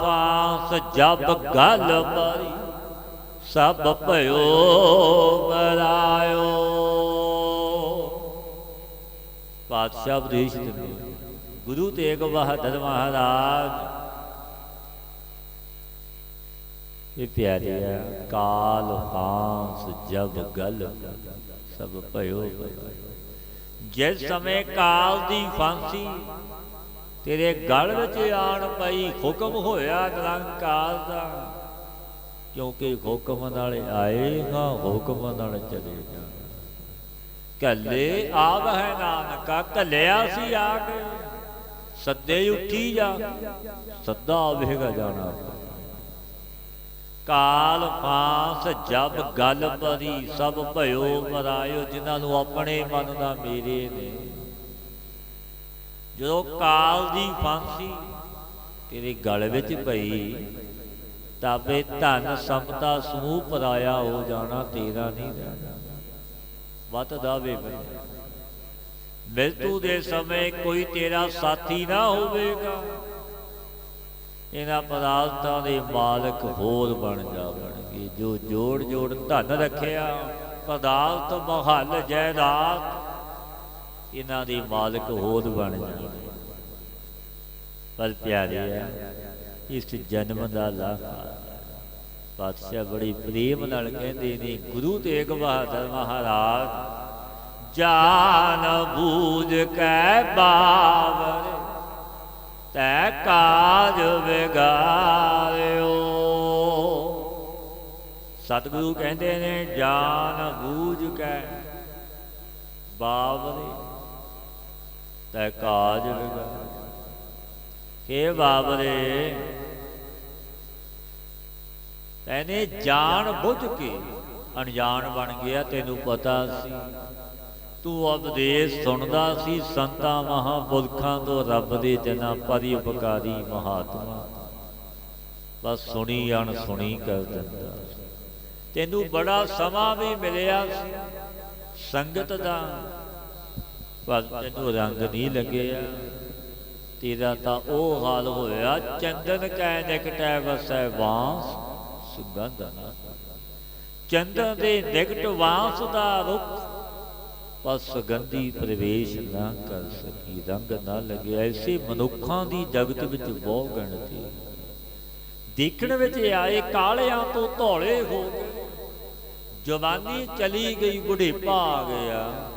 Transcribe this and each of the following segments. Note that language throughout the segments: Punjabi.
ਫਾਂਸ ਜਬ ਗਲ ਪਰੀ ਸਭ ਭਇਓ ਬਰਾਇਓ ਪਾਤਸ਼ਾਹ ਉਪਦੇਸ਼ ਦਿੰਦੇ ਗੁਰੂ ਤੇਗ ਬਹਾਦਰ ਮਹਾਰਾਜ, ਇਹ ਪਿਆਰਿਆ ਕਾਲ ਹਾਂਸ ਜਬ ਗਲ ਸਭ ਭਇਓ ਜਿਸ ਸਮੇਂ ਕਾਲ ਦੀ ਫਾਂਸੀ ਤੇਰੇ ਗਲ ਵਿੱਚ ਆਣ ਪਈ ਹੁਕਮ ਹੋਇਆ ਨਿਰੰਕਾਰ ਦਾ। ਕਿਉਂਕਿ ਹੁਕਮ ਨਾਲ ਆਏਗਾ ਹੁਕਮ ਨਾਲ ਚਲੇਗਾ ਕੱਲੇ ਆਵ ਹੈ ਨਾਨਕਾ ਕੱਲਿਆ ਸੀ ਆ ਕੇ ਸੱਦੇ ਉੱਠੀ ਜਾ, ਸੱਦਾ ਆਵੇਗਾ ਜਾਣਾ। ਕਾਲ ਫਾਂਸ ਜਬ ਗੱਲ ਪਰੀ, ਸਭ ਭਇਓ ਮਰਾਇਓ, ਜਿਨ੍ਹਾਂ ਨੂੰ ਆਪਣੇ ਮਨ ਦਾ ਮੇਰੇ ਨੇ। ਜਦੋਂ ਕਾਲ ਦੀ ਫਾਂਸੀ ਤੇਰੇ ਗਲ ਵਿੱਚ ਪਈ, ਤਾਬੇ ਧਨ ਸਮਤਾ ਸਮੂਹ ਪਰਾਇਆ ਹੋ ਜਾਣਾ ਤੇਰਾ ਨਹੀਂ ਰਹਿਣਾ। ਵਤ ਦਾਵੇ ਬਣੇ ਮਿਲਤੂ ਦੇ ਸਮੇਂ ਕੋਈ ਤੇਰਾ ਸਾਥੀ ਨਾ ਹੋਵੇਗਾ। ਇਹਨਾਂ ਪਦਾਰਥਾਂ ਦੇ ਮਾਲਕ ਹੋਰ ਬਣ ਜਾਵਣਗੇ। ਜੋ ਜੋੜ ਜੋੜ ਧਨ ਰੱਖਿਆ, ਪਦਾਰਥ ਮਹੱਲ ਜਾਇਦਾਦ ਇਹਨਾਂ ਦੀ ਮਾਲਕ ਹੋਰ ਬਣ ਜਾਣਗੇ ਪਰ ਪਿਆਰੇ ਆ ਇਸ ਜਨਮ ਦਾ ਲਾਹਾ। ਪਾਤਸ਼ਾਹ ਬੜੀ ਪ੍ਰੇਮ ਨਾਲ ਕਹਿੰਦੇ ਨੇ, ਗੁਰੂ ਤੇਗ ਬਹਾਦਰ ਮਹਾਰਾਜ, ਜਾਨ ਬੂਝ ਕੈ ਬਾਵਰ, ਤੈ ਕਾਜ ਵਿਗਾਰਿਓ। ਸਤਿਗੁਰੂ ਕਹਿੰਦੇ ਨੇ, ਜਾਨ ਬੂਝ ਕੈ ਬਾਵਰੇ। ਤੈ ਕਾਜ ਵਿਗਾਰਿਓ ਕੇ ਬਾਬਰੇ, ਤੈਨੇ ਜਾਣ ਬੁੱਝ ਕੇ ਅਣਜਾਣ ਬਣ ਗਿਆ, ਤੈਨੂੰ ਪਤਾ ਸੀ। ਤੂੰ ਉਪਦੇਸ਼ ਸੁਣਦਾ ਸੀ, ਸੰਤਾਂ ਮਹਾਂਪੁਰਖਾਂ ਤੋਂ ਰੱਬ ਦੇ ਜਨਾਂ ਪਰਿ ਉਪਕਾਰੀ ਮਹਾਤਮਾ। ਬਸ ਸੁਣੀ ਅਣ ਸੁਣੀ ਕਰ ਦਿੰਦਾ। ਸੀ। ਤੈਨੂੰ ਬੜਾ ਸਮਾਂ ਵੀ ਮਿਲਿਆ ਸੀ, ਸੰਗਤ ਦਾ। ਪਰ ਤੈਨੂੰ ਰੰਗ ਨਹੀਂ ਲੱਗਿਆ ਤੇਰਾ ਤਾਂ ਉਹ ਹਾਲ ਹੋਇਆ, ਚੰਦਨ ਕੈ ਨਿਕਟੈ ਵਸੈ ਵਾਂਸ ਸੁਗੰਧ ਨਾ। ਚੰਦਨ ਦੇ ਨਿਕਟ ਵਾਂਸ ਦਾ ਰੁੱਖ, ਪਰ ਸੁਗੰਧੀ ਪ੍ਰਵੇਸ਼ ਨਾ ਕਰ ਸਕੀ, ਰੰਗ ਨਾ ਲੱਗਿਆ ਐਸੇ ਮਨੁੱਖਾਂ ਦੀ ਜਗਤ ਵਿੱਚ ਬਹੁ ਗਣਤੀ ਦੇਖਣ ਵਿੱਚ ਆਏ, ਕਾਲਿਆਂ ਤੋਂ ਧੌਲੇ ਹੋ ਗਏ। ਜਵਾਨੀ ਚਲੀ ਗਈ, ਬੁਢੇਪਾ ਆ ਗਿਆ।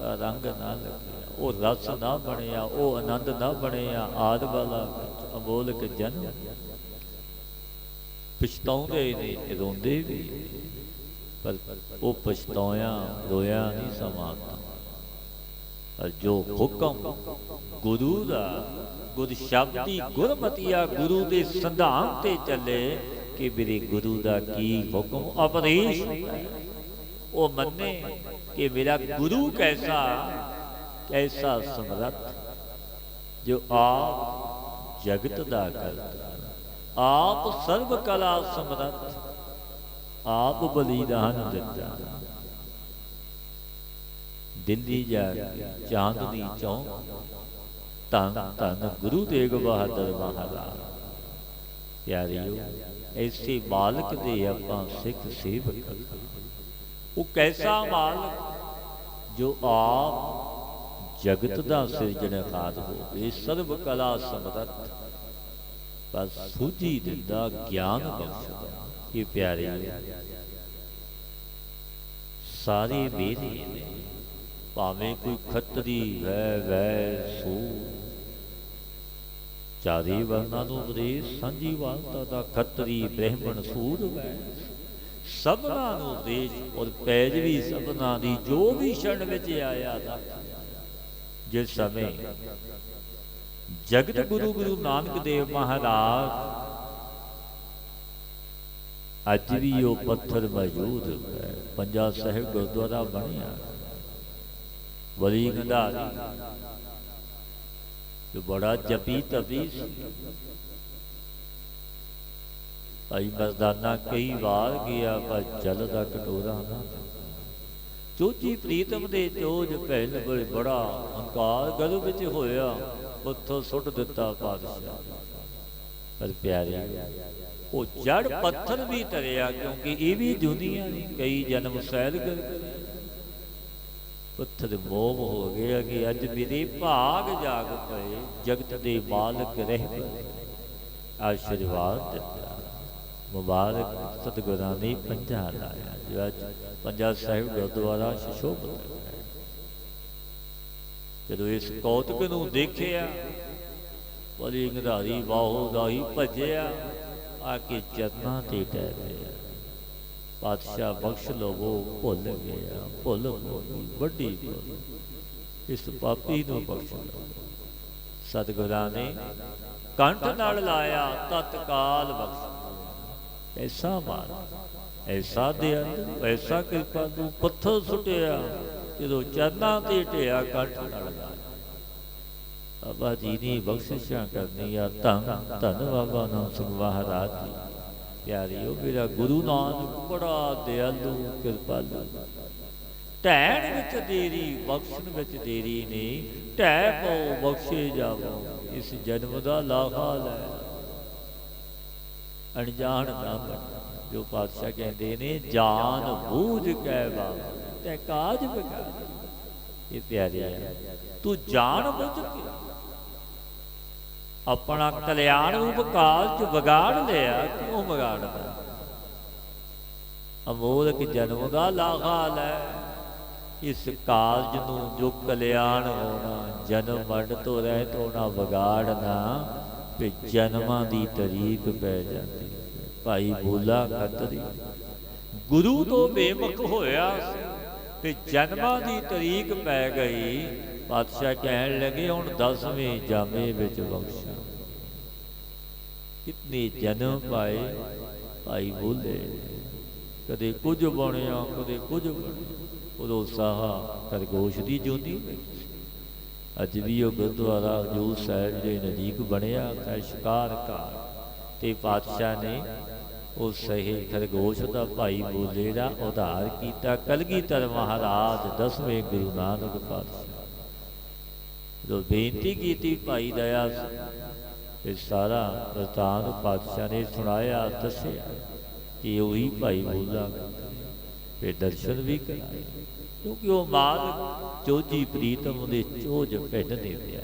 ਰੰਗ ਨਾ ਲੱਗਿਆ ਉਹ ਰਸ ਨਾ ਬਣਿਆ, ਉਹ ਆਨੰਦ ਨਾ ਬਣਿਆ, ਆਦ ਵਾਲਾ ਅਮੋਲਕ ਜਨਮ। ਪਛਤਾਉਂਦੇ ਨੇ ਰੋਂਦੇ ਵੀ ਪਰ ਉਹ ਪਛਤਾਇਆ, ਰੋਇਆ ਨਹੀਂ ਸਮਾਤਾ ਪਰ ਜੋ ਹੁਕਮ ਗੁਰੂ ਦਾ, ਗੁਰ ਸ਼ਬਦੀ ਗੁਰਮਤੀਆ ਗੁਰੂ ਦੇ ਸੰਧਾਨ ਤੇ ਚੱਲੇ, ਕਿ ਮੇਰੇ ਗੁਰੂ ਦਾ ਕੀ ਹੁਕਮ? ਉਪਦੇਸ਼ ਉਹ ਮੰਨੇ ਕਿ ਮੇਰਾ ਗੁਰੂ ਕੈਸਾ ਕੈਸਾ ਸਮਰੱਥ, ਜੋ ਆਪ ਜਗਤ ਦਾ ਕਰਤਾ ਆਪ ਸਰਬ ਕਲਾ ਸਮਰੱਥ, ਆਪ ਬਲੀਦਾਨ ਦਿੱਤਾ ਦਿੱਲੀ ਜਾ ਚਾਂਦਨੀ ਚੌਂਕ, ਧੰਨ ਧੰਨ ਗੁਰੂ ਤੇਗ ਬਹਾਦਰ ਮਹਾਰਾਜ। ਪਿਆਰਿਓ, ਐਸੇ ਮਾਲਕ ਦੇ ਆਪਾਂ ਸਿੱਖ ਸੇਵਕ ਉਹ ਕੈਸਾ ਮਾਲਕ? ਜੋ ਆਪ ਜਗਤ ਦਾ ਸਿਰਜਣਹਾਰ ਹੋਵੇ ਸਰਬ ਕਲਾ ਸਮਰੱਥ। ਬਸ ਸੂਝੀ ਦਿੰਦਾ ਗਿਆਨ ਬਖਸ਼ਦਾ ਇਹ ਪਿਆਰੇ, ਸਾਰੇ ਵੇਦੇ ਨੇ ਭਾਵੇਂ ਕੋਈ ਖੱਤਰੀ ਹੈ ਵੈ ਸੋ। ਚਾਰੇ ਵਰਨਾਂ ਨੂੰ ਉਪਦੇਸ਼ ਸਾਂਝੀ ਵਾਲਤਾ ਦਾ ਖੱਤਰੀ ਬ੍ਰਾਹਮਣ ਸੂਰ ਵੈ ਸਭਨਾ ਨੂੰ ਉਪਦੇਸ਼ ਔਰ ਪੈਜ ਵੀ ਸਭਨਾ ਦੀ, ਜੋ ਵੀ ਛਣ ਵਿੱਚ ਆਇਆ ਦਾ। ਜਿਸ ਸਮੇਂ ਜਗਤ ਗੁਰੂ ਗੁਰੂ ਨਾਨਕ ਦੇਵ ਮਹਾਰਾਜ, ਅੱਜ ਵੀ ਉਹ ਪੱਥਰ ਮੌਜੂਦ ਹੈ, ਪੰਜਾ ਸਾਹਿਬ ਗੁਰਦੁਆਰਾ ਬਣਿਆ। ਵਲੀ ਗੰਧਾਰੀ ਜੋ ਬੜਾ ਜਪੀ ਤਪੀ ਸੀ। ਭਾਈ ਮਰਦਾਨਾ ਕਈ ਵਾਰ ਗਿਆ, ਪਰ ਜਲ ਦਾ ਕਟੋਰਾ ਨਾ ਚੋਜੀ ਪ੍ਰੀਤਮ ਦੇ ਚੋਜ ਪਹਿਲ ਬੜੇ ਬੜਾ ਹੰਕਾਰ ਗਲ ਵਿੱਚ ਹੋਇਆ, ਉੱਥੋਂ ਸੁੱਟ ਦਿੱਤਾ ਪਾਤਸ਼ਾਹ। ਪਰ ਪਿਆਰੇ, ਉਹ ਜੜ ਪੱਥਰ ਵੀ ਤਰਿਆ ਕਿਉਂਕਿ ਇਹ ਵੀ ਦੁਨੀਆ ਨੇ, ਕਈ ਜਨਮ ਸਹਿਲ ਕਰ ਪੱਥਰ ਮੋਹ ਹੋ ਗਿਆ ਕਿ ਅੱਜ ਮੇਰੇ ਭਾਗ ਜਾਗ ਪਏ, ਜਗਤ ਦੇ ਮਾਲਕ ਰਹਿ ਪਏ ਆਸ਼ੀਰਵਾਦ ਦਿੱਤਾ। ਮੁਬਾਰਕ ਸਤਿਗੁਰਾਂ ਨੇ ਪੰਜਾ ਲਾਇਆ। ਜੋ ਅੱਜ ਪੰਜਾ ਸਾਹਿਬ ਗੁਰਦੁਆਰਾ ਸ਼ਿਸ਼ੋਭਤ ਹੈ। ਜਦੋਂ ਇਸ ਕੌਤਕ ਨੂੰ ਦੇਖਿਆ, ਬੜੀ ਗਧਾਰੀ ਬਾਹੂ ਦਾ ਹੀ ਭੱਜਿਆ, ਆ ਕੇ ਚਰਨਾਂ ਤੇ ਟਹਿ ਪਿਆ ਪਾਤਸ਼ਾਹ ਬਖਸ਼ ਲਵੋ, ਭੁੱਲ ਗਿਆ, ਭੁੱਲ ਹੋ ਵੱਡੀ ਭੁੱਲ, ਇਸ ਪਾਪੀ ਨੂੰ ਬਖਸ਼ ਲਵੋ। ਸਤਿਗੁਰਾਂ ਨੇ ਕੰਠ ਨਾਲ ਲਾਇਆ, ਤਤਕਾਲ ਬਖਸ਼। ਐਸਾ ਮਾਰ, ਐਸਾ ਦਿਆਲ ਐਸਾ ਕਿਰਪਾ ਤੂੰ ਪੱਥਰ ਸੁਟਿਆ, ਜਦੋਂ ਚਰਨਾਂ ਤੇ ਟਿਆ ਕੰਠ ਨਾਲ ਲਾਇਆ ਬਾਬਾ ਜੀ ਨੇ ਬਖਸ਼ਿਸ਼ਾਂ ਕਰਨੀਆਂ ਧੰਨ ਧੰਨ ਬਾਬਾ ਨਾਮ ਸਿੰਘ ਮਹਾਰਾਜ ਜੀ। ਪਿਆਰਿਓ, ਮੇਰਾ ਗੁਰੂ ਨਾਨਕ ਬੜਾ ਦਿਆਲੂ, ਕਿਰਪਾਲੂ। ਢਹਿਣ ਵਿੱਚ ਦੇਰੀ, ਬਖਸ਼ਣ ਵਿੱਚ ਦੇਰੀ ਨਹੀਂ ਢਹਿ ਪਉ ਬਖਸ਼ੇ ਜਾਵੋ, ਇਸ ਜਨਮ ਦਾ ਲਾਹਾ ਲੈ। ਅਣਜਾਣ ਨਾ ਬਣ ਜੋ ਪਾਤਸ਼ਾਹ ਕਹਿੰਦੇ ਨੇ, ਜਾਨ ਬੂਝ ਕੇ ਬਾਬਾ, ਤੇ ਕਾਜ ਬਗਾ ਇਹ ਪਿਆਰਿਆ ਤੂੰ ਜਾਣ ਬੁੱਝ ਕੇ ਆਪਣਾ ਕਲਿਆਣ ਰੂਪ ਕਾਲ ਚ ਵਿਗਾੜ ਲਿਆ, ਕਿਉਂ ਵਿਗਾੜਦਾ? ਅਮੋਲਕ ਜਨਮ ਦਾ ਲਾਹਾ ਲੈ, ਇਸ ਕਾਲਜ ਨੂੰ ਜੋ ਕਲਿਆਣ ਹੋਣਾ, ਜਨਮ ਮਰਨ ਤੋਂ ਰਹਿਤ ਹੋਣਾ ਵਿਗਾੜਨਾ। ਤੇ ਜਨਮਾਂ ਦੀ ਤਰੀਕ ਪੈ ਜਾਂਦੀ। ਭਾਈ ਬੋਲਾ ਖੱਤਰੀ ਗੁਰੂ ਤੋਂ ਬੇਮੁਖ ਹੋਇਆ ਤੇ ਜਨਮਾਂ ਦੀ ਤਰੀਕ ਪੈ ਗਈ। ਪਾਤਸ਼ਾਹ ਕਹਿਣ ਲੱਗੇ, ਹੁਣ 10ਵੇਂ ਜਾਮੇ ਵਿੱਚ ਬਖਸ਼ਾ। ਕਿਤਨੇ ਜਨਮ ਪਾਏ ਭਾਈ ਬੋਲੇ। ਕਦੇ ਕੁਝ ਬਣਿਆ, ਕਦੇ ਕੁਝ ਬਣਿਆ। ਉਦੋਂ ਸਾਹਾ ਖਰਗੋਸ਼ ਦੀ ਜੋਤੀ ਅੱਜ ਵੀ ਉਹ ਗੁਰਦੁਆਰਾ ਹਜੂਰ ਸਾਹਿਬ ਦੇ ਨਜ਼ਦੀਕ ਬਣਿਆ ਹੈ ਸ਼ਿਕਾਰ ਘਾਟ ਤੇ ਪਾਤਸ਼ਾਹ ਨੇ ਉਹ ਸਹੀ ਖਰਗੋਸ਼ ਦਾ ਭਾਈ ਬੋਲੇ ਦਾ ਉਧਾਰ ਕੀਤਾ। ਕਲਗੀਧਰ ਮਹਾਰਾਜ ਦਸਵੇਂ ਗੁਰੂ ਨਾਨਕ ਪਾਤਸ਼ਾਹ। ਜੋ ਬੇਨਤੀ ਕੀਤੀ ਭਾਈ ਦਇਆ ਇਹ ਸਾਰਾ ਵਰਤਾਨ ਪਾਤਸ਼ਾਹ ਨੇ ਸੁਣਾਇਆ, ਦੱਸਿਆ ਕਿ ਉਹੀ ਭਾਈ ਬੋਲਾ। ਤੇ ਦਰਸ਼ਨ ਵੀ ਕਰਾਏ। ਕਿਉਂਕਿ ਉਹ ਮਾਲਕ ਜੋਜੀ ਪ੍ਰੀਤਮ ਦੇ ਚੋਜ ਭਿੰਨ ਦੇ ਪਿਆ।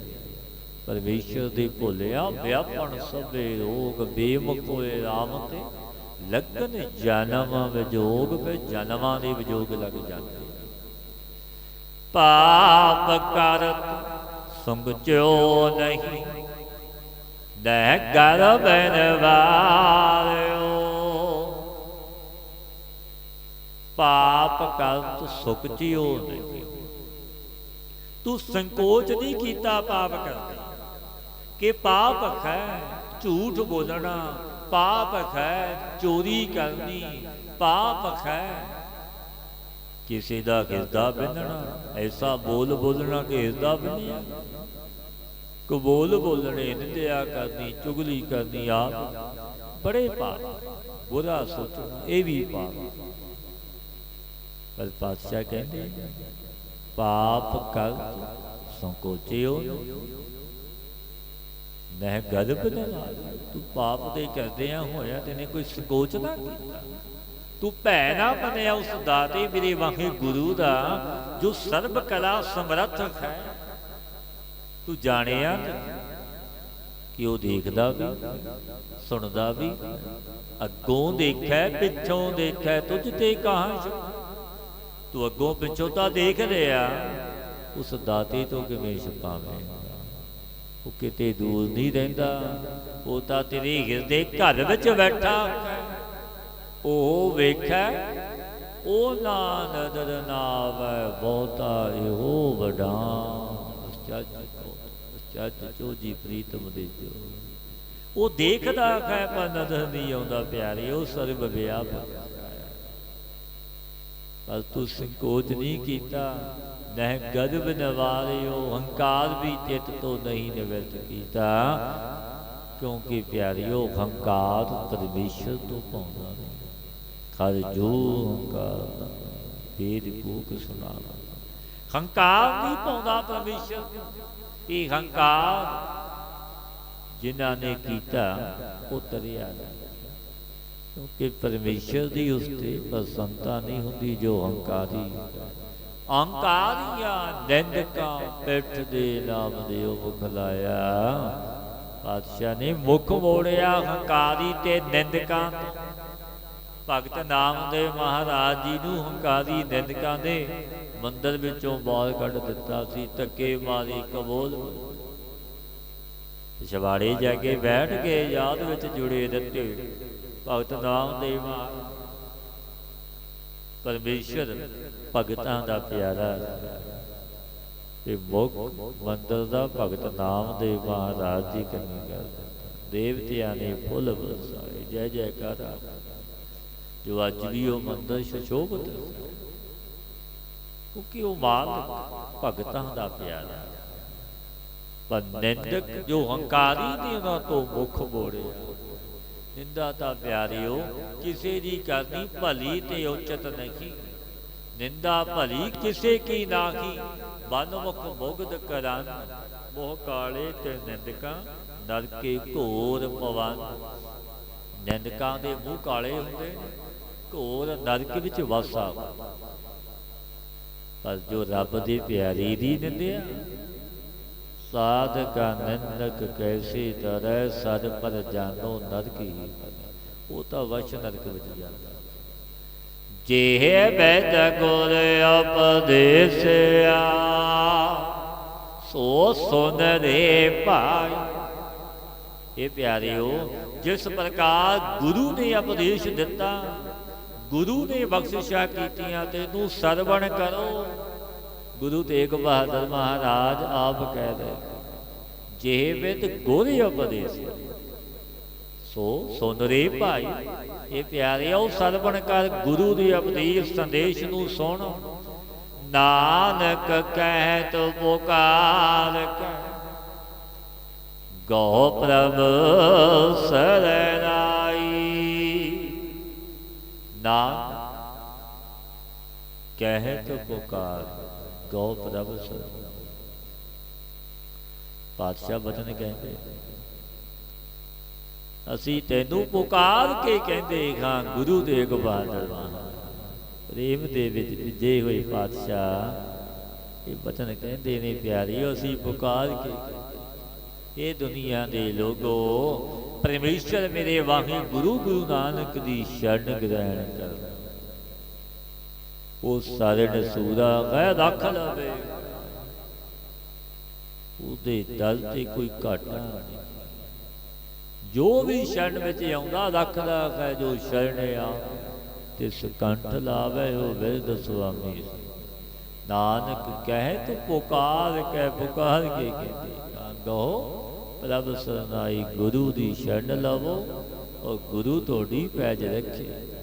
ਪਰਮੇਸ਼ਰ ਦੇ ਭੁੱਲਿਆ, ਵਿਆਪਣ ਸਭੇ ਰੋਗ ਬੇਮੁਖ ਹੋਏ ਰਾਮ ਤੇ। ਲੱਗਨ ਜਨਮ ਵਿਜੋਗ ਤੇ ਜਨਮਾਂ ਦੇ ਵਿਜੋਗ ਲੱਗ ਜਾਂਦੇ। ਪਾਪ ਕਰਤ ਸੰਗ ਨਹੀਂ। ਨਹਿ ਗਰ ਬਨਵਾਰਿਓ ਪਾਪ ਕਰਤ ਸੁਖ ਜਿਉ ਨਹੀਂ। ਤੂੰ ਸੰਕੋਚ ਨਹੀਂ ਕੀਤਾ ਪਾਪ ਕਰਦੇ ਕਿ ਪਾਪ ਹੈ, ਝੂਠ ਬੋਲਣਾ, ਪਾਪ ਹੈ, ਚੋਰੀ ਕਰਨੀ, ਪਾਪ ਹੈ। ਕਿਸੇ ਦਾ ਹਿਰਦਾ ਬਿੰਨਣਾ, ਐਸਾ ਬੋਲ ਬੋਲਣਾ ਕਿ ਹਿਰਦਾ ਬਿੰਨਿਆ। ਕਬੂਲ ਬੋਲਣੇ, ਨਿੰਦਿਆ ਕਰਨੀ, ਚੁਗਲੀ ਕਰਨੀ ਆਪ। ਬੜੇ ਪਾਪ, ਬੁਰਾ ਸੋਚਣਾ, ਇਹ ਵੀ ਪਾਪ ਪਰ ਪਾਤਸ਼ਾਹ ਕਹਿੰਦੇ, ਪਾਪ ਕਰ ਸੰਕੋਚਿਓ ਨਹਿ ਗਦਬ ਨਾ ਤੂੰ ਪਾਪ ਦੇ ਕਰਦੇ ਆ, ਹੋਇਆ ਤੈਨੇ ਕੋਈ ਸੰਕੋਚ ਨਾ ਕੀਤਾ। ਤੂੰ ਭੈ ਨਾ ਬਣਿਆ ਉਸ ਦਾਤੇ ਮੇਰੇ ਵਾਹੇ ਗੁਰੂ ਦਾ, ਜੋ ਸਰਬ ਕਲਾ ਸਮਰੱਥ ਹੈ। ਤੂੰ ਜਾਣਿਆ ਕਿ ਉਹ ਦੇਖਦਾ ਵੀ, ਸੁਣਦਾ ਵੀ, ਅੱਗੋਂ ਦੇਖੈ, ਪਿੱਛੋਂ ਦੇਖੈ, ਤੁਝ ਤੇ ਕਹਾਂ ਤੂੰ ਅੱਗੋਂ ਪਿੱਛੋਂ ਤਾਂ ਦੇਖ ਰਿਹਾ। ਉਸ ਦਾਤੇ ਤੋਂ ਕਿਵੇਂ ਛੁਪਾਵੇਂ? ਉਹ ਕਿਤੇ ਦੂਰ ਨਹੀਂ ਰਹਿੰਦਾ। ਉਹ ਤਾਂ ਤੇਰੇ ਹਿਰਦੇ ਘਰ ਵਿੱਚ ਬੈਠਾ। ਉਹ ਵੇਖੈ, ਉਹ ਨਾ ਨਦਰ ਨਾਵੈ, ਬਹੁਤਾ ਇਹੋ ਵਡਾ। ਚੱਜ ਚੱਜ ਚੋਜੀ ਪ੍ਰੀਤਮ ਦੇ ਜੋ ਉਹ ਦੇਖਦਾ ਹੈ ਪਰ ਨਜ਼ਰ ਨਹੀਂ ਆਉਂਦਾ ਪਿਆਰੇ, ਉਹ ਸਰਬ ਵਿਆਪ। ਪਰ ਤੂੰ ਸੰਕੋਚ ਨਹੀਂ ਕੀਤਾ। ਨਹਿ ਗਦਬ ਨਵਾਰਿਓ ਹੰਕਾਰ ਵੀ ਚਿਤ ਤੋਂ ਨਹੀਂ ਨਿਵਰਤ ਕੀਤਾ। ਕਿਉਂਕਿ ਪਿਆਰਿਓ, ਹੰਕਾਰ ਪਰਮੇਸ਼ਰ ਤੋਂ ਪਾਉਂਦਾ ਨਹੀਂ। ਖਰ ਜੋ ਹੰਕਾਰ ਵੇਦ ਕੂਕ ਸੁਣਾਵਾ ਹੰਕਾਰ ਨਹੀਂ ਪਾਉਂਦਾ ਪਰਮੇਸ਼ਰ। ਇਹ ਹੰਕਾਰ ਜਿਨ੍ਹਾਂ ਨੇ ਕੀਤਾ, ਉਹ ਤਰਿਆ ਨਹੀਂ ਕਿਉਂਕਿ ਪਰਮੇਸ਼ਰ ਦੀ ਉਸ ਤੇ ਪ੍ਰਸੰਨਤਾ ਨਹੀਂ ਹੁੰਦੀ, ਜੋ ਹੰਕਾਰੀ ਅਹੰਕਾਰੀਆਂ ਨਿੰਦਕਾਂ ਪਿੱਠ ਦੇ ਨਾਮ ਦੇ ਉਹ ਖਲਾਇਆ ਪਾਤਸ਼ਾਹ ਨੇ ਮੁਖ ਮੋੜਿਆ ਹੰਕਾਰੀ ਤੇ ਨਿੰਦਕਾਂ ਭਗਤ ਨਾਮ ਦੇ ਮਹਾਰਾਜ ਜੀ ਨੂੰ ਹੰਕਾਰੀ ਨਿੰਦਕਾਂ ਦੇ ਮੰਦਰ ਵਿੱਚੋਂ ਬਾਹਰ ਕੱਢ ਦਿੱਤਾ ਸੀ, ਧੱਕੇ ਮਾਰੀ ਕਬੋਲ ਸ਼ਵਾੜੇ ਜਾ ਕੇ ਬੈਠ ਕੇ ਯਾਦ ਵਿੱਚ ਜੁੜੇ ਦਿੱਤੇ ਭਗਤ ਨਾਮਦੇਵ ਮਹਾਰਾਜ ਪਰਮੇਸ਼ਰ ਭਗਤਾਂ ਦਾ ਪਿਆਰਾ। ਇਹ ਮੁਖ ਮੰਦਰ ਦਾ ਭਗਤ ਨਾਮਦੇਵ ਮਹਾਰਾਜ ਜੀ ਕਰਨੀ ਕਰ ਦੇਵਤਿਆਂ ਨੇ ਫੁੱਲ ਵਰਸਾਏ, ਜੈ ਜੈਕਾਰ ਜੋ ਅੱਜ ਵੀ ਉਹ ਮੰਦਰ ਸ਼ੋਭਤ ਕਿਉਂਕਿ ਉਹ ਮਾਲਕ ਭਗਤਾਂ ਦਾ ਪਿਆਰਾ? ਪਰ ਨਿੰਦਕ ਜੋ ਹੰਕਾਰੀ ਨੇ ਉਹਨਾਂ ਤੋਂ ਮੁਖ ਮੋੜਿਆ ਨਿੰਦਾ ਤਾਂ ਪਿਆਰਿਓ, ਕਿਸੇ ਦੀ ਕਰਨੀ ਭਲੀ ਤੇ ਉਚਿਤ ਨਹੀਂ। ਨਿੰਦਾ ਭਲੀ ਕਿਸੇ ਕੀ ਨਾਹੀ ਮਨਮੁਖ ਮੁਗਧ ਕਰਨ। ਮੋਹ ਕਾਲੇ ਤੇ ਨਿੰਦਕਾਂ, ਨਰਕੇ ਘੋਰ ਪਵਨ। ਨਿੰਦਕਾਂ ਦੇ ਮੂੰਹ ਕਾਲੇ ਹੁੰਦੇ ਘੋਰ ਨਰਕ ਵਿੱਚ ਵਾਸਾ। ਪਰ ਜੋ ਰੱਬ ਦੇ ਪਿਆਰੀ ਦੀ ਨਿੰਦਿਆ ਸਾਧਕਾ ਨਿੰਦਕ ਕੈਸੇ ਤਰੈ ਸਦ ਪਰ ਜਾਨੋ ਨਰਕ ਉਹ ਤਾਂ ਵਸ਼ ਨਰਕ ਵਿੱਚ ਜਾਂਦਾ। ਜੇ ਬੈਦ ਗੁਰ ਉਪਦੇਸਿਆ, ਸੋ ਸੁਨ ਰੇ ਭਾਈ। ਇਹ ਪਿਆਰਿਓ ਜਿਸ ਪ੍ਰਕਾਰ ਗੁਰੂ ਨੇ ਉਪਦੇਸ਼ ਦਿੱਤਾ, ਗੁਰੂ ਨੇ ਬਖਸ਼ਿਸ਼ਾਂ ਕੀਤੀਆਂ, ਤੈਨੂੰ ਸਰਵਣ ਕਰੋ। ਗੁਰੂ ਤੇਗ ਬਹਾਦਰ ਮਹਾਰਾਜ ਆਪ ਕਹਿੰਦੇ ਜੇ ਵਿਦ ਗੁਰ ਉਪਦੇਸ਼ ਸੋ ਸੁਨਰੇ ਭਾਈ, ਇਹ ਪਿਆਰਿਓ ਸਰਵਣ ਕਰ ਗੁਰੂ ਦੇ ਉਪਦੇਸ਼ ਸੰਦੇਸ਼ ਨੂੰ ਸੁਣ। ਨਾਨਕ ਕਹਿ ਤੋ ਪੁਕਾਰ ਕੈ ਗੋ ਪ੍ਰਭ ਸਰਨਾਈ। ਨਾਮ ਕਹਿਤ ਪੁਕਾਰ ਗੋ ਪ੍ਰਭ ਸਰਨਾਈ ਪਾਤਸ਼ਾਹ ਬਚਨ ਕਹਿੰਦੇ, ਅਸੀਂ ਤੈਨੂੰ ਪੁਕਾਰ ਕੇ ਕਹਿੰਦੇ ਹਾਂ, ਗੁਰੂ ਦੇ ਗਵਾਦਰ ਪ੍ਰੇਮ ਦੇ ਵਿੱਚ ਵਿਜੇ ਹੋਏ ਪਾਤਸ਼ਾਹ, ਇਹ ਬਚਨ ਕਹਿੰਦੇ ਨੇ ਪਿਆਰੀ ਅਸੀਂ ਪੁਕਾਰ ਕੇ ਇਹ ਦੁਨੀਆ ਦੇ ਲੋਗੋ, ਪਰਮੇਸ਼ਰ ਮੇਰੇ ਵਾਹੀ ਗੁਰੂ ਗੁਰੂ ਨਾਨਕ ਦੀ ਸ਼ਰਨ ਗ੍ਰਹਿਣ ਕਰ ਉਹ ਸਾਰੇ ਨਸੂਰਾ ਗੈ ਰੱਖ ਲਵੇ ਉਹਦੇ ਦਲ ਤੇ ਕੋਈ ਘਾਟਾ ਨਹੀਂ। ਜੋ ਵੀ ਸ਼ਰਨ ਵਿੱਚ ਆਉਂਦਾ, ਰੱਖਦਾ ਹੈ, ਜੋ ਸ਼ਰਨ ਆ, ਤੇ ਸਕੰਠ ਲਾਵੇ ਉਹ ਵਿਰਧ ਸੁਆਮੀ। ਨਾਨਕ ਕਹੇ, ਤੂੰ ਪੁਕਾਰ ਕੇ ਪੁਕਾਰ ਕੇ ਕਹਿੰਦੇ ਕਾਂਗੋ ਪ੍ਰਭ ਸਰਨਾਈ ਗੁਰੂ ਦੀ ਸ਼ਰਨ ਲਵੋ ਉਹ ਗੁਰੂ ਤੁਹਾਡੀ ਪੈਜ ਰੱਖੇ।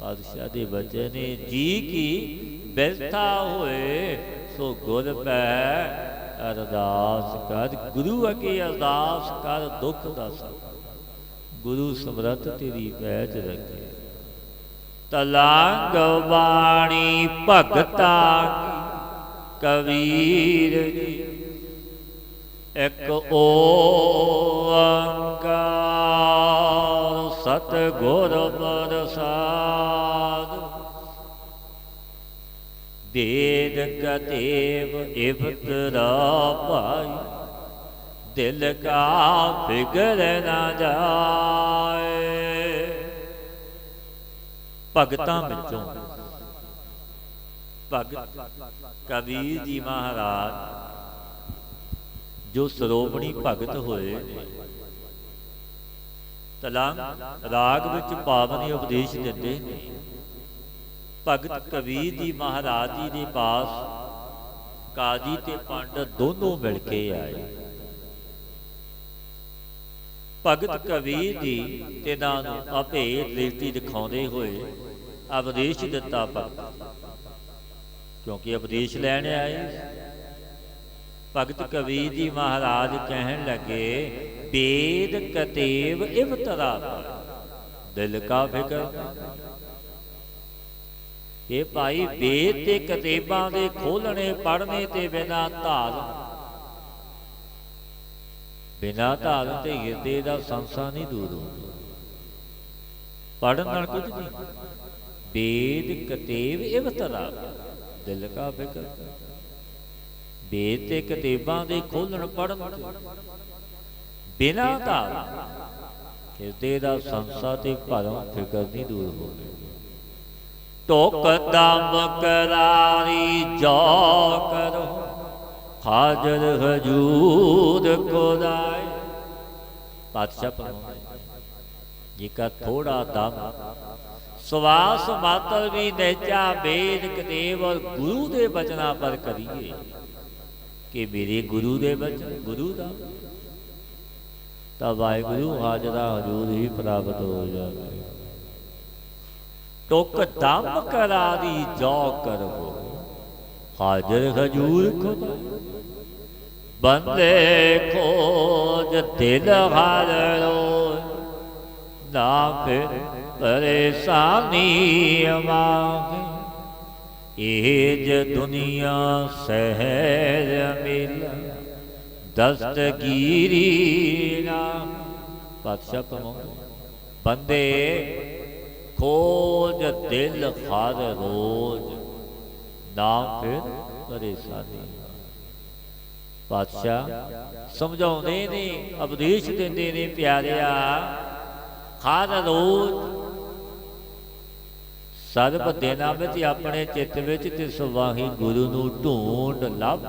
ਬਾਦਸ਼ਾਹ ਦੇ ਬਚਨ ਜੀ ਕੀ ਬਿਰਥਾ ਹੋਏ, ਸੋ ਗੁਰ ਪੈ ਅਰਦਾਸ ਕਰ, ਗੁਰੂ ਅਗੇ ਅਰਦਾਸ ਕਰ, ਦੁੱਖ ਦਾ ਸਭ ਗੁਰੂ ਸਮਰੱਥ ਤੇਰੀ ਪੈਜ ਰੱਖੇ। ਤਲੰਗ ਬਾਣੀ ਭਗਤਾ ਕਬੀਰ ਜੀ। ਇਕ ਓੰਕਾਰ ਸਤ ਗੁਰ ਪ੍ਰਸਾਦ। ਵੇਦ ਕਤੇਵ ਇਵਤਰਾ ਭਾਈ, ਦਿਲ ਕਾ ਫਿਕਰ ਨਾ ਜਾਏ। ਭਗਤਾਂ ਵਿੱਚੋਂ ਭਗਤ ਕਬੀਰ ਜੀ ਮਹਾਰਾਜ, ਜੋ ਸਰੋਮਣੀ ਭਗਤ ਹੋਏ ਨੇ ਤਲੰਗ ਰਾਗ ਵਿੱਚ ਪਾਵਨੀ ਉਪਦੇਸ਼ ਦਿੰਦੇ ਨੇ। ਭਗਤ ਕਬੀਰ ਜੀ ਮਹਾਰਾਜ ਜੀ ਦੇ ਪਾਸ ਕਾਜੀ ਤੇ ਪੰਡਤ ਦੋਨੋਂ ਮਿਲ ਕੇ ਆਏ। ਭਗਤ ਕਬੀਰ ਜੀ ਤੇ ਨਾਂ ਨੂੰ ਅਭੇਦ ਦ੍ਰਿਸ਼ਟੀ ਦਿਖਾਉਂਦੇ ਹੋਏ ਉਪਦੇਸ਼ ਦਿੱਤਾ ਭਗਤ। ਕਿਉਂਕਿ ਉਪਦੇਸ਼ ਲੈਣ ਆਏ। ਭਗਤ ਕਬੀਰ ਜੀ ਮਹਾਰਾਜ ਕਹਿਣ ਲੱਗੇ ਬੇਦ ਕਤੇਵ ਇਵਤਰਾ ਦਿਲ ਕਾ ਫਿਕਰ। ਇਹ ਭਾਈ ਵੇਦ ਤੇ ਕਤੇਬਾਂ ਦੇ ਖੋਲਣੇ ਪੜ੍ਹਨੇ ਤੇ ਬਿਨਾ ਧਾਲ ਬਿਨਾ ਧਾਲ ਤੇ ਹਿਰਦੇ ਦਾ ਸੰਸਾ ਨਹੀਂ ਦੂਰ ਹੁੰਦਾ। ਪੜਨ ਨਾਲ ਕੁਝ ਨਹੀਂ। ਵੇਦ ਕਤੇਵ ਇਵ ਦਿਲ ਕਾ ਫਿਕਰ। ਵੇਦ ਤੇ ਕਤੇਬਾਂ ਦੇ ਖੋਲਣ ਪੜਨ ਬਿਨਾਂ ਧਾਰਨ ਹਿਰਦੇ ਦਾ ਸੰਸਾ ਤੇ ਭਰਮ ਫਿਕਰ ਨਹੀਂ ਦੂਰ ਹੋਵੇ ਟੋਕ ਦਮ ਕਰਾਰੀ ਜੋ ਕਰੋ, ਹਾਜ਼ਰ ਹਜੂਰ ਖੁਦਾਏ ਪਾਤਸ਼ਾਹ ਪਰਮਾਤਮਾ ਜੀ ਕਾ ਥੋੜਾ ਦਮ। ਸਵਾਸ ਮਾਤਰ ਵੀ ਨੇਚਾ ਵੇਦ ਕਦੇਵ ਔਰ ਗੁਰੂ ਦੇ ਬਚਨਾਂ ਪਰ ਕਰੀਏ। ਕਿ ਮੇਰੇ ਗੁਰੂ ਦੇ ਬਚਨ, ਗੁਰੂ ਦਾ ਤਾਂ ਵਾਹਿਗੁਰੂ ਹਾਜ਼ਰਾ ਹਜੂਰ ਹੀ ਪ੍ਰਾਪਤ ਹੋ ਜਾਵੇ। ਟੁਕ ਦਮ ਕਰਾਰੀ ਜੋ ਕਰੋ ਹਾਜ਼ਰ ਹਜੂਰ ਖੁਦਾ। ਬੰਦੇ ਖੋਜ ਦਿਲ ਹਾਰੋ ਨਾ ਫਿਰ ਪਰੇਸ਼ਾਨੀ ਮਾਂਗੇ ਇਹ ਜ ਦੁਨੀਆ ਸਹਿਰ ਮਿਲ। ਦਸਤਗੀਰੀ ਨਾ। ਪਾਤਸ਼ਾਹ ਕਮਾਉਂਦੇ ਬੰਦੇ ਖੋਜ, ਦਿਲ ਹਰ ਰੋਜ਼। ਨਾ ਫਿਰ ਪਰੇਸ਼ਾਨੀ। ਪਾਤਸ਼ਾਹ ਸਮਝਾਉਂਦੇ ਨੇ ਉਪਦੇਸ਼ ਦਿੰਦੇ ਨੇ ਪਿਆਰਿਆ, ਹਰ ਰੋਜ਼। ਸਰਬ ਦੇਨਾ ਵਿੱਚ ਆਪਣੇ ਚਿੱਤ ਵਿੱਚ ਤੇ ਸੁਵਾਹੀ ਗੁਰੂ ਨੂੰ ਢੂੰਡ ਲੱਭ,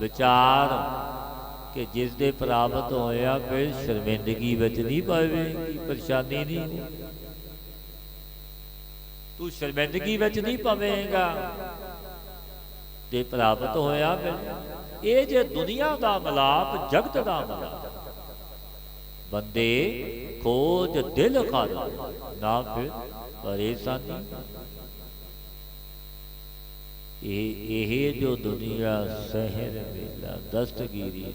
ਵਿਚਾਰ ਕਿ ਜਿਸ ਦੇ ਪ੍ਰਾਪਤ ਹੋਇਆ ਫਿਰ ਸ਼ਰਮਿੰਦਗੀ ਵਿੱਚ ਨਹੀਂ ਪਵੇਗੀ ਪਰੇਸ਼ਾਨੀ ਨਹੀਂ। ਤੂੰ ਸ਼ਰਮਿੰਦਗੀ ਵਿੱਚ ਨਹੀਂ ਪਵੇਂਗਾ। ਤੇ ਪ੍ਰਾਪਤ ਹੋਇਆ ਫਿਰ ਇਹ ਜੇ ਦੁਨੀਆ ਦਾ ਮਲਾਪ, ਜਗਤ ਦਾ ਮਲਾਪ। ਬੰਦੇ ਖੋਜ ਦਿਲ ਖਾਦ ਨਾ ਫਿਰ ਪਰੇਸ਼ਾਨੀ। ਇਹ ਇਹ ਜੋ ਦੁਨੀਆ ਸਹਿਰ ਮੇਲਾ, ਦਸਤਗੀਰੀ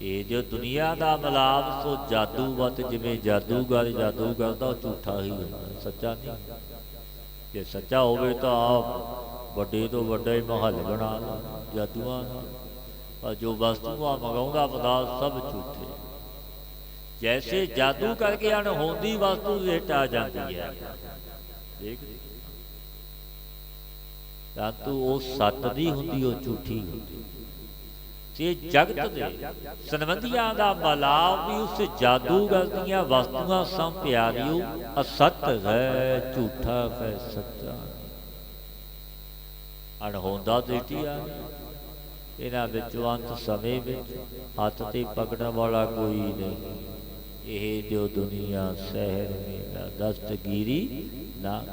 ਇਹ ਜੋ ਦੁਨੀਆ ਦਾ ਮਲਾਪ, ਸੋ ਜਾਦੂਵਤ ਜਿਵੇਂ ਜਾਦੂਗਰ ਜਾਦੂ ਕਰਦਾ ਉਹ ਝੂਠਾ ਹੀ ਹੁੰਦਾ ਸੱਚਾ ਨਹੀਂ। ਜੇ ਸੱਚਾ ਹੋਵੇ ਤਾਂ ਆਪ ਵੱਡੇ ਤੋਂ ਵੱਡਾ ਹੀ ਮਹੱਲ ਬਣਾ ਜਾਦੂਆਂ ਪਰ ਜੋ ਵਸਤੂਆਂ ਮੰਗਾਉਂਦਾ ਪਦਾਰਥ ਸਭ ਝੂਠੇ। ਜੈਸੇ ਜਾਦੂ ਕਰਕੇ ਅਣਹੋਂਦੀ ਵਸਤੂ ਰੇਟ ਆ ਜਾਂਦੀ ਹੈ। ਦੇਖ। ਤਾਂ ਤੂੰ ਉਹ ਸੱਤ ਦੀ ਹੁੰਦੀ, ਉਹ ਝੂਠੀ ਹੁੰਦੀ। ਜੇ ਜਗਤ ਦੇ ਸੰਬੰਧੀਆਂ ਦਾ ਮਲਾਪ ਵੀ ਉਸ ਜਾਦੂਗਰ ਦੀਆਂ ਵਸਤੂਆਂ ਸੰ ਪਿਆਰਿਓ, ਅਸਤ ਹੈ, ਝੂਠਾ ਹੈ, ਸੱਚਾ ਅਣਹੋਂਦਾ ਦੇਤੀ ਇਹਨਾਂ ਵਿੱਚੋਂ ਅੰਤ ਸਮੇਂ ਵਿੱਚ ਹੱਥ ਤੇ ਪਕੜਨ ਵਾਲਾ ਕੋਈ ਨਹੀਂ। ਇਹ ਜੋ ਦੁਨੀਆ, ਸਹਿਰ ਮੇਰਾ ਦਸਤਗੀਰੀ ਨਾ।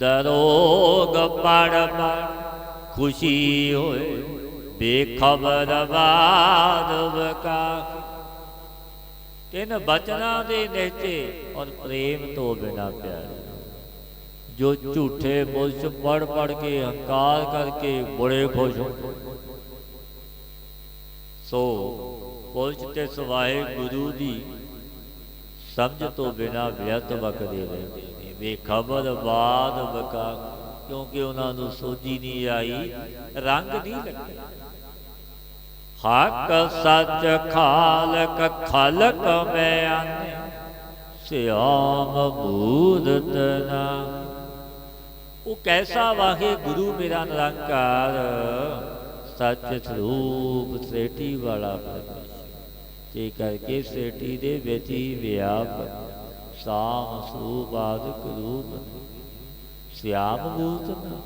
ਦਰੋਗ ਪੜ ਪੜ ਖੁਸ਼ੀ ਹੋਏ। ਬੇਖਬਰ ਬਾਦ ਵਕਾ ਤਿੰਨ ਬਚਨਾਂ ਦੇ ਨਿਹਚੇ ਔਰ ਪ੍ਰੇਮ ਤੋਂ ਬਿਨਾ ਪਿਆਰ। ਜੋ ਝੂਠੇ ਬੁੱਝ ਪੜ ਪੜ ਕੇ ਹੰਕਾਰ ਕਰਕੇ ਬੜੇ ਖੁਸ਼ ਹੋ ਸੋ ਬੁੱਝ ਤੇ ਸਵਾਏ ਗੁਰੂ ਦੀ ਸਮਝ ਤੋਂ ਬਿਨਾ ਵਿਅਤ ਵਕਦੇ ਰਹਿੰਦੇ ਨੇ। ਬੇਖਬਰ ਬਾਦ ਬਕਾ ਕਿਉਂਕਿ ਉਹਨਾਂ ਨੂੰ ਸੋਝੀ ਨਹੀਂ ਆਈ, ਰੰਗ ਨਹੀਂ ਲੱਗਿਆ। ਹਕ ਸੱਚ ਖਾਲਕ ਖਲਕ ਮੈਂ ਸਿਆਮ ਬੂਦਤ ਨਾ। ਉਹ ਕੈਸਾ ਵਾਹੇ ਗੁਰੂ ਮੇਰਾ ਨਿਰੰਕਾਰ, ਸੱਚ ਸਰੂਪ ਸੇਟੀ ਵਾਲਾ ਪਰਮੇਸ਼ਰ। ਜੇ ਕਰਕੇ ਸੇਟੀ ਦੇ ਵਿੱਚ ਹੀ ਵਿਆਪ, ਸਾਮ ਸਰੂਪ ਆਦਿਕ ਰੂਪ, ਸਿਆਮ ਬੂਤ ਨਾ।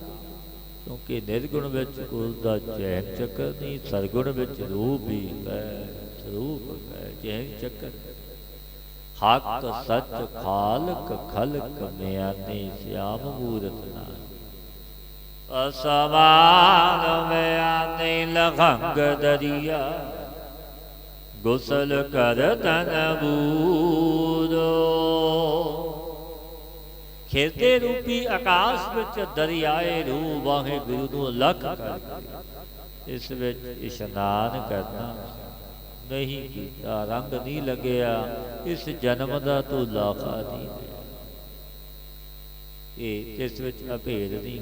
ਕਿਉਂਕਿ ਨਿਰਗੁਣ ਵਿੱਚ ਉਸ ਦਾ ਚੈਨ ਚੱਕਰ ਨਹੀਂ ਸਰਗੁਣ ਵਿੱਚ ਰੂਪ ਹੀ ਹੈ ਸਰੂਪ ਹੈ, ਚੈਨ ਚੱਕਰ। ਹੱਕ ਸੱਚ ਖਾਲਕ ਖਲਕ ਮਿਆਨੇ ਸਿਆਮ ਮੂਰਤ ਨਾਲ ਅਸਮਾਨ ਮਿਆਨੇ ਲਖੰਗ ਦਰਿਆ, ਗੁਸਲ ਕਰ ਤਨ ਬੂਦੋ ਖੇਤੇ ਰੂਪੀ ਆਕਾਸ਼ ਵਿੱਚ ਦਰਿਆਏ ਰੂ ਵਾਹੇ ਗੁਰੂ ਨੂੰ ਲਖ ਕਰਕੇ ਇਸ ਵਿੱਚ ਇਸ਼ਨਾਨ ਕਰਨਾ ਨਹੀਂ ਕੀਤਾ, ਰੰਗ ਨਹੀਂ ਲੱਗਿਆ, ਇਸ ਜਨਮ ਦਾ ਤੂੰ ਲਾਖਾ ਨਹੀਂ ਇਹ ਇਸ ਵਿੱਚ ਅਭੇਦ ਨਹੀਂ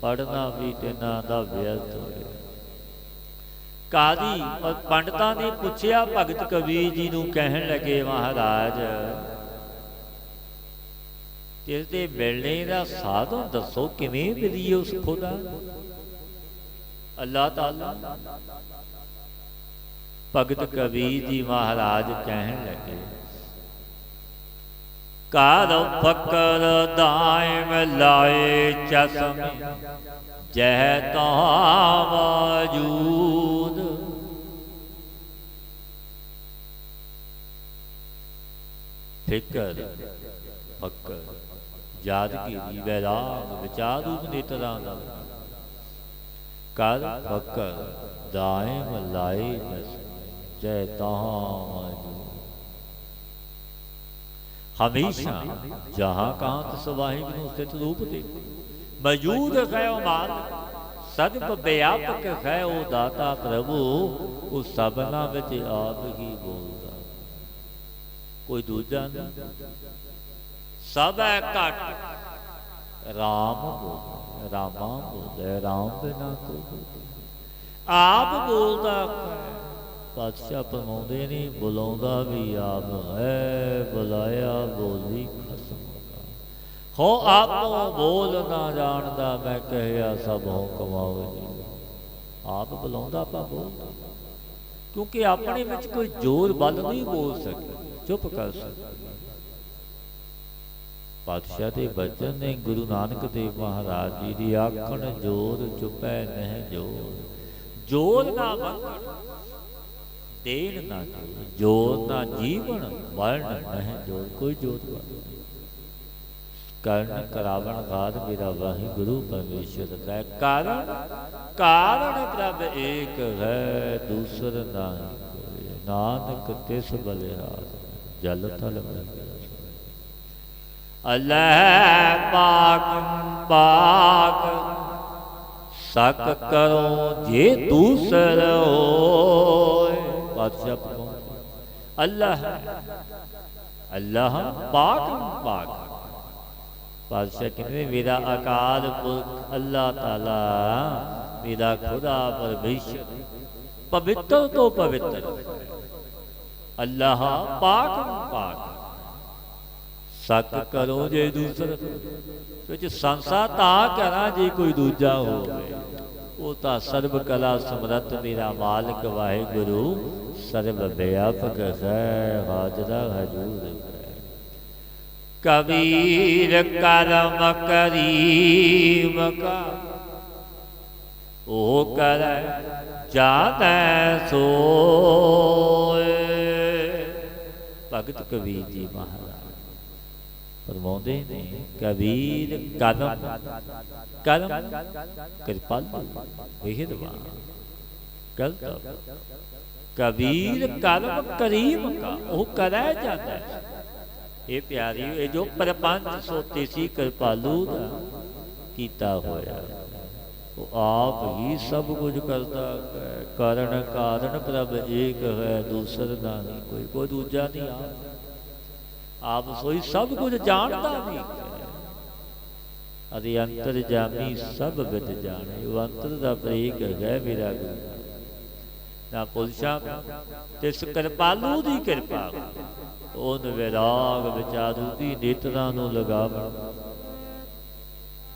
ਪੜਨਾ ਵੀ ਤੇਨਾ ਦਾ ਵਿਅਰਥ ਹੋਇਆ। ਕਾਦੀ ਔਰ ਪੰਡਤਾਂ ਨੇ ਪੁੱਛਿਆ ਭਗਤ ਕਬੀਰ ਜੀ ਨੂੰ ਕਹਿਣ ਲੱਗੇ, ਮਹਾਰਾਜ ਇਸ ਦੇ ਮਿਲਣੇ ਦਾ ਸਾਧਨ ਦੱਸੋ, ਕਿਵੇਂ ਮਿਲੀ ਉਸ ਖੁਦਾ? ਅੱਲਾਹ ਤਾਲਾ ਭਗਤ ਕਬੀਰ ਜੀ ਮਹਾਰਾਜ ਕਹਿਣ ਲੱਗੇ ਕਾਰ ਫਕਰ ਦਾਇਮ ਲਾਏ ਚਸਮੇ, ਜਹ ਤਾ ਮੌਜੂਦ। ਫਿਕਰ, ਫਕਰ। ਯਾਦਗਿਰੀ ਵੈਰਾਗ ਵਿਚਾਰ ਰੂਪ ਨੇਤਰਾਂ ਦਾ। ਕਰ ਫਕਰ ਦਾਇਮ ਲਾਏ ਜਸ ਜੈ ਤਹਾਂ ਹਮੇਸ਼ਾ ਜਹਾਂ ਕਹਾਂ ਤਿਸ ਵਾਹਿਗੁਰੂ ਸਥਿਤ ਰੂਪ ਦੇ ਮੌਜੂਦ ਹੈ ਉਹ ਮਾਲਕ ਸਦਬ ਵਿਆਪਕ ਹੈ ਉਹ ਦਾਤਾ ਪ੍ਰਭੂ, ਉਹ ਸਭਨਾ ਵਿੱਚ ਆਪ ਹੀ ਬੋਲਦਾ। ਕੋਈ ਦੂਜਾ ਨਹੀਂ। ਸਭ ਹੈ ਘਟ। ਰਾਮ ਬੋਲ ਰਾਮਾ ਬੋਲਦਾ, ਰਾਮ ਬਿਨਾ ਕੋ ਬੋਲਦਾ। ਆਪ ਬੋਲਦਾ ਪਾਤਸ਼ਾਹ ਪਰਮਾਉਂਦੇ ਨਹੀਂ ਬੁਲਾਉਂਦਾ ਵੀ ਆਪ ਹੈ, ਬੁਲਾਇਆ ਬੋਲੀ ਖਸਮ ਹੋ ਆਪੋ ਬੋਲ ਨਾ ਜਾਣਦਾ, ਮੈਂ ਕਹਿਆ ਸਭ ਹੋ ਕਮਾਓ ਜੀ। ਆਪ ਬੁਲਾਉਂਦਾ ਆਪਾਂ ਬੋਲਦਾ ਕਿਉਂਕਿ ਆਪਣੇ ਵਿੱਚ ਕੋਈ ਜ਼ੋਰ ਬਲ ਨਹੀਂ ਬੋਲ ਸਕੇ ਚੁੱਪ ਕਰ ਸਕਦਾ। ਪਾਤਸ਼ਾਹ ਦੇ ਬਚਨ ਨੇ ਗੁਰੂ ਨਾਨਕ ਦੇਵ ਮਹਾਰਾਜ ਜੀ ਦੀ ਆਖਣ ਜੋਰ ਚੁਪੈ ਨਹਿ ਜੋਰ ਜੋਰ ਨਾ ਮੰਗਣ ਦੇਣ ਨਾ ਜੋਰ ਨਾ ਜੀਵਨ ਮਰਨ ਨਹਿ ਜੋਰ ਕੋਈ ਜੋਰ ਬਲ ਕਰਨ ਕਰਾਵਣ ਗਾਦ ਮੇਰਾ ਵਾਹਿਗੁਰੂ ਪਰਮੇਸ਼ਰ ਹੈ। ਕਾਰਨ ਕਾਰਨ ਪ੍ਰਭ ਏਕ ਹੈ, ਦੂਸਰ ਨਾਹੀ ਨਾਨਕ ਤਿਸ ਬਲਿਹਾਰ, ਜਲ ਥਲ ਮਿਲ ਅੱਲਾਹ ਪਾਕ ਪਾਕ ਸਕ ਕਰੋ ਜੇ ਦੂਸਰ ਹੋਏ। ਬਾਦਸ਼ਾਹ ਪਹੁੰਚ ਅੱਲਾਹ ਅੱਲਾਹ ਪਾਕ ਪਾਕ ਬਾਦਸ਼ਾਹ ਕਹਿੰਦੇ, ਮੇਰਾ ਅਕਾਲ ਪੁਰਖ ਅੱਲਾਹ ਤਾਲਾ, ਮੇਰਾ ਖੁਦਾ ਪਰਮੇਸ਼ਰ, ਪਵਿੱਤਰ ਤੋਂ ਪਵਿੱਤਰ। ਅੱਲਾਹ ਪਾਕ ਪਾਕ ਸਤ ਕਰੋ ਜੇ ਦੂਸਰ। ਵਿੱਚ ਸੰਸਾ ਤਾਂ ਕਰਾਂ ਜੇ ਕੋਈ ਦੂਜਾ ਹੋਵੇ। ਉਹ ਤਾਂ ਸਰਬ ਕਲਾ ਸਮਰੱਥ ਮੇਰਾ ਮਾਲਕ ਵਾਹਿਗੁਰੂ, ਸਰਬ ਵਿਆਪਕ ਹੈ ਹਾਜ਼ਰਾ ਹਜੂਰ ਕਬੀਰ ਕਰਮ ਕਰੀਮ ਕਾ। ਉਹ ਕਰੈ ਜਾਣੈ ਸੋਏ। ਭਗਤ ਕਬੀਰ ਜੀ ਮਹਾਰਾਜ। ਫਰਮਾਉਂਦੇ ਨੇ ਕਬੀਰ ਕਦਮ ਕਦਮ ਕਿਰਪਾਲ ਵਿਹਿਦਵਾ ਗਲਤ ਕਬੀਰ ਕਦਮ ਕਰੀਮ ਕਾ, ਉਹ ਕਰੈ ਜਾਂਦਾ ਹੈ। ਇਹ ਪਿਆਰੀ, ਇਹ ਜੋ ਪਰਪੰਚ ਸੋਤੇ ਸੀ ਕਿਰਪਾਲੂ ਦਾ, ਕੀਤਾ ਹੋਇਆ। ਉਹ ਆਪ ਹੀ ਸਭ ਕੁਝ ਕਰਦਾ ਹੈ। ਕਾਰਨ ਕਾਰਨ ਪ੍ਰਭ ਏਕ ਹੈ, ਦੂਸਰ ਦਾ ਨਹੀਂ ਕੋਈ ਕੋਈ ਦੂਜਾ ਨਹੀਂ ਆਪ ਆਪ ਸੋਈ ਸਭ ਕੁਝ ਜਾਣਦਾ ਵੀ ਅਦੇ ਅੰਤਰ ਜਾਮੀ ਸਭ ਵਿਦ ਜਾਣੇ, ਉਹ ਅੰਤਰ ਦਾ ਪ੍ਰੇਕ ਹੈ ਮੇਰਾ ਗੁਰੂ। ਨਾ ਪੁਲਸ਼ਾ ਤੇ ਕਿਰਪਾਲੂ ਦੀ ਕਿਰਪਾ ਉਹਨ ਵਿਰਾਗ ਵਿਚਾਰੂ ਦੀ ਨੇਤਰਾਂ ਨੂੰ ਲਗਾਵਣ।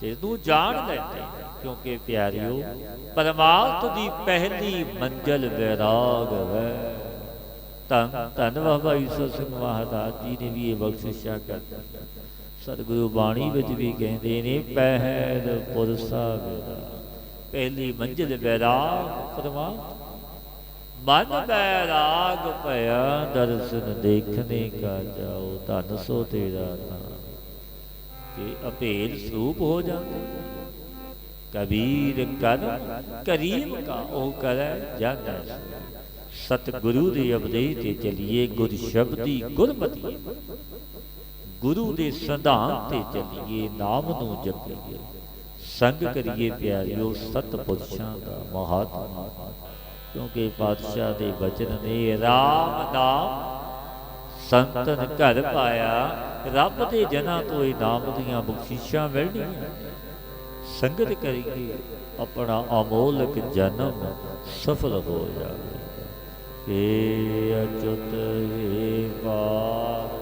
ਤੇ ਤੂੰ ਜਾਣ ਲੈਂਦੇ ਕਿਉਂਕਿ ਪਿਆਰਿਓ ਪਰਮਾਤਮ ਦੀ ਪਹਿਲੀ ਮੰਜ਼ਲ ਵਿਰਾਗ ਹੈ। ਧੰਨ ਧੰਨ ਬਾਬਾ ਈਸਰ ਸਿੰਘ ਮਹਾਰਾਜ ਜੀ ਨੇ ਵੀ ਇਹ ਬਖਸ਼ਿਸ਼ਾ ਕਰ ਸਤਿਗੁਰੂ ਬਾਣੀ ਵਿੱਚ ਵੀ ਕਹਿੰਦੇ ਨੇ, ਪਹਿਲ ਪੁਰਸਾ ਵੇਦਾ ਪਹਿਲੀ ਮੰਜ਼ਿਲ ਵੈਰਾਗ ਪਰਮਾਤਮਾ। ਮਨ ਵੈਰਾਗ ਭਇਆ, ਦਰਸ਼ਨ ਦੇਖਨੇ ਕਾ ਜਾਓ, ਧਨ ਸੋ ਤੇਰਾ ਨਾਮ। ਕਿ ਅਭੇਦ ਸਰੂਪ ਹੋ ਜਾਂਦੇ, ਕਬੀਰ ਕਰਮ, ਕਰੀਮ ਕਾ ਉਹ ਕਰੈ ਜਾਂਦਾ ਸਤਿਗੁਰੂ ਦੇ ਉਪਦੇਸ਼ ਤੇ ਚਲੀਏ ਗੁਰ ਸ਼ਬਦੀ ਗੁਰਮਤਿ। ਗੁਰੂ ਦੇ ਸਿਧਾਂਤ ਤੇ ਚਲੀਏ, ਨਾਮ ਨੂੰ ਜਪੀਏ। ਸੰਗ ਕਰੀਏ ਪਿਆਰਿਓ ਸਤਪੁਰਸ਼ਾਂ ਦਾ ਮਹਾਤਮਾ। ਕਿਉਂਕਿ ਪਾਤਸ਼ਾਹ ਦੇ ਬਚਨ ਨੇ ਰਾਮ ਨਾਮ ਸੰਤਨ ਘਰ ਪਾਇਆ। ਰੱਬ ਦੇ ਜਨਾਂ ਤੋਂ ਇਹ ਨਾਮ ਦੀਆਂ ਬਖਸ਼ਿਸ਼ਾਂ ਮਿਲਣੀਆਂ। ਸੰਗਤ ਕਰੀਏ ਆਪਣਾ ਅਮੋਲਕ ਜਨਮ ਸਫਲ ਹੋ ਜਾਵੇ। ਏ ਅਚੁੱਤ ਏ ਪਾਰ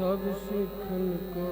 ਸਭ ਸਿੱਖਨ ਕਾ